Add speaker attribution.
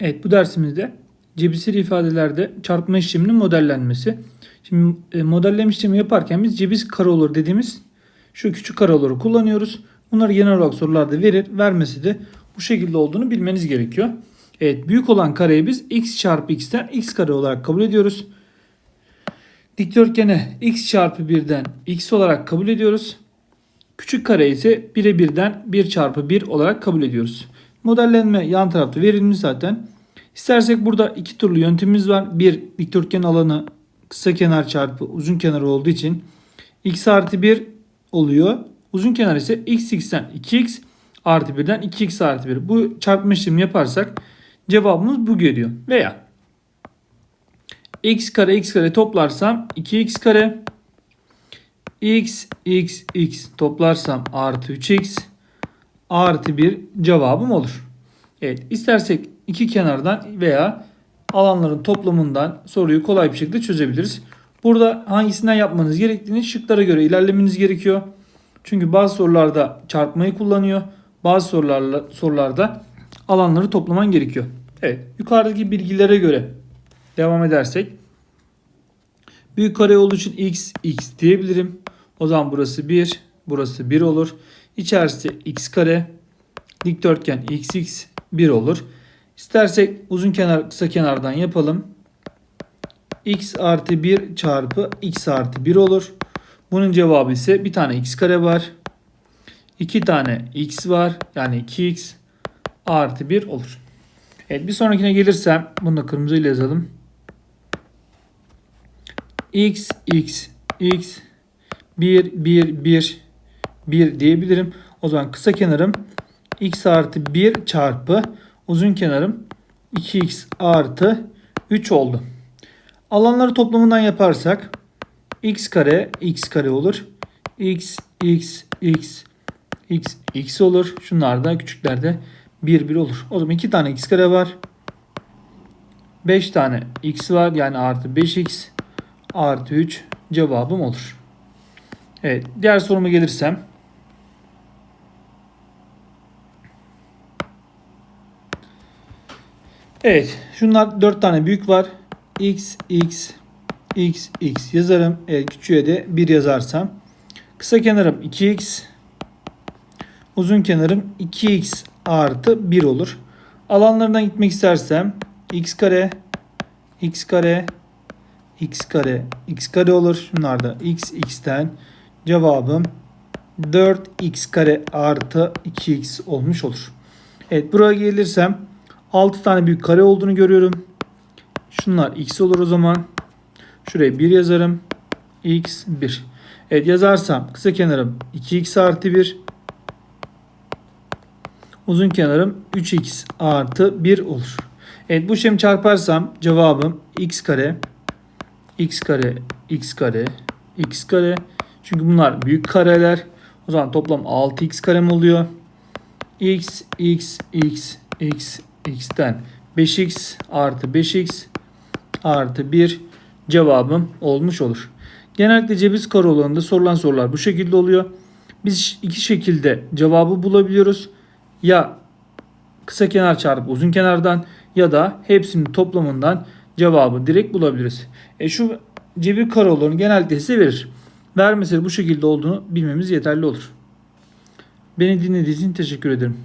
Speaker 1: Evet bu dersimizde cebirsel ifadelerde çarpma işleminin modellenmesi. Şimdi e, modelleme işlemi yaparken biz cebirs kareolur dediğimiz şu küçük kareoluru kullanıyoruz. Bunları genel olarak sorularda verir. Vermesi de bu şekilde olduğunu bilmeniz gerekiyor. Evet büyük olan kareyi biz x çarpı x'ten x kare olarak kabul ediyoruz. Dikdörtgene x çarpı 1'den x olarak kabul ediyoruz. Küçük kare ise 1'e 1'den 1 çarpı 1 olarak kabul ediyoruz. Modellenme yan tarafta verilmiş zaten. İstersek burada iki türlü yöntemimiz var. Bir dikdörtgen alanı kısa kenar çarpı uzun kenar olduğu için x artı 1 oluyor. Uzun kenar ise x x'ten 2x artı 1'den 2x artı 1. Bu çarpma işlemi yaparsak cevabımız bu geliyor. Veya x kare x kare toplarsam 2x kare x x x toplarsam artı 3x artı 1 cevabım olur. Evet istersek iki kenardan veya alanların toplamından soruyu kolay bir şekilde çözebiliriz. Burada hangisinden yapmanız gerektiğini şıklara göre ilerlemeniz gerekiyor. Çünkü bazı sorularda çarpmayı kullanıyor. Bazı sorularla, sorularda alanları toplaman gerekiyor. Evet yukarıdaki bilgilere göre devam edersek büyük kare olduğu için x x diyebilirim. O zaman burası 1, burası 1 olur. İçerisi x kare, dikdörtgen x x 1 olur. İstersek uzun kenar kısa kenardan yapalım. x artı 1 çarpı x artı 1 olur. Bunun cevabı ise bir tane x kare var. 2 tane x var. Yani 2x artı 1 olur. Evet bir sonrakine gelirsem bunu da kırmızıyla yazalım. x x x 1 1 1 1 diyebilirim. O zaman kısa kenarım x artı 1 çarpı uzun kenarım 2x artı 3 oldu. Alanları toplamından yaparsak x kare x kare olur. x x x x x olur. Şunlar da küçüklerde 1 1 olur. O zaman 2 tane x kare var. 5 tane x var yani artı 5x artı 3 cevabım olur. Evet diğer soruma gelirsem. Evet şunlar 4 tane büyük var. x x x x yazarım. Evet, küçüğe de 1 yazarsam. Kısa kenarım 2x. Uzun kenarım 2x artı 1 olur. Alanlarından gitmek istersem x kare x kare x kare x kare olur. Şunlar da x x'ten cevabım 4x kare artı 2x olmuş olur. Evet buraya gelirsem 6 tane büyük kare olduğunu görüyorum. Şunlar x olur o zaman. Şuraya 1 yazarım. x 1. Evet yazarsam kısa kenarım 2x artı 1. Uzun kenarım 3x artı 1 olur. Evet bu işlemi çarparsam cevabım x kare x kare x kare x kare. Çünkü bunlar büyük kareler. O zaman toplam 6x karem oluyor. x x x x x'ten 5x artı 5x artı 1 cevabım olmuş olur. Genellikle cebiz kareolarında sorulan sorular bu şekilde oluyor. Biz iki şekilde cevabı bulabiliyoruz. Ya kısa kenar çarpı uzun kenardan ya da hepsinin toplamından cevabı direkt bulabiliriz. E şu cebir kareolarını genellikle size verir. Vermese de bu şekilde olduğunu bilmemiz yeterli olur. Beni dinlediğiniz için teşekkür ederim.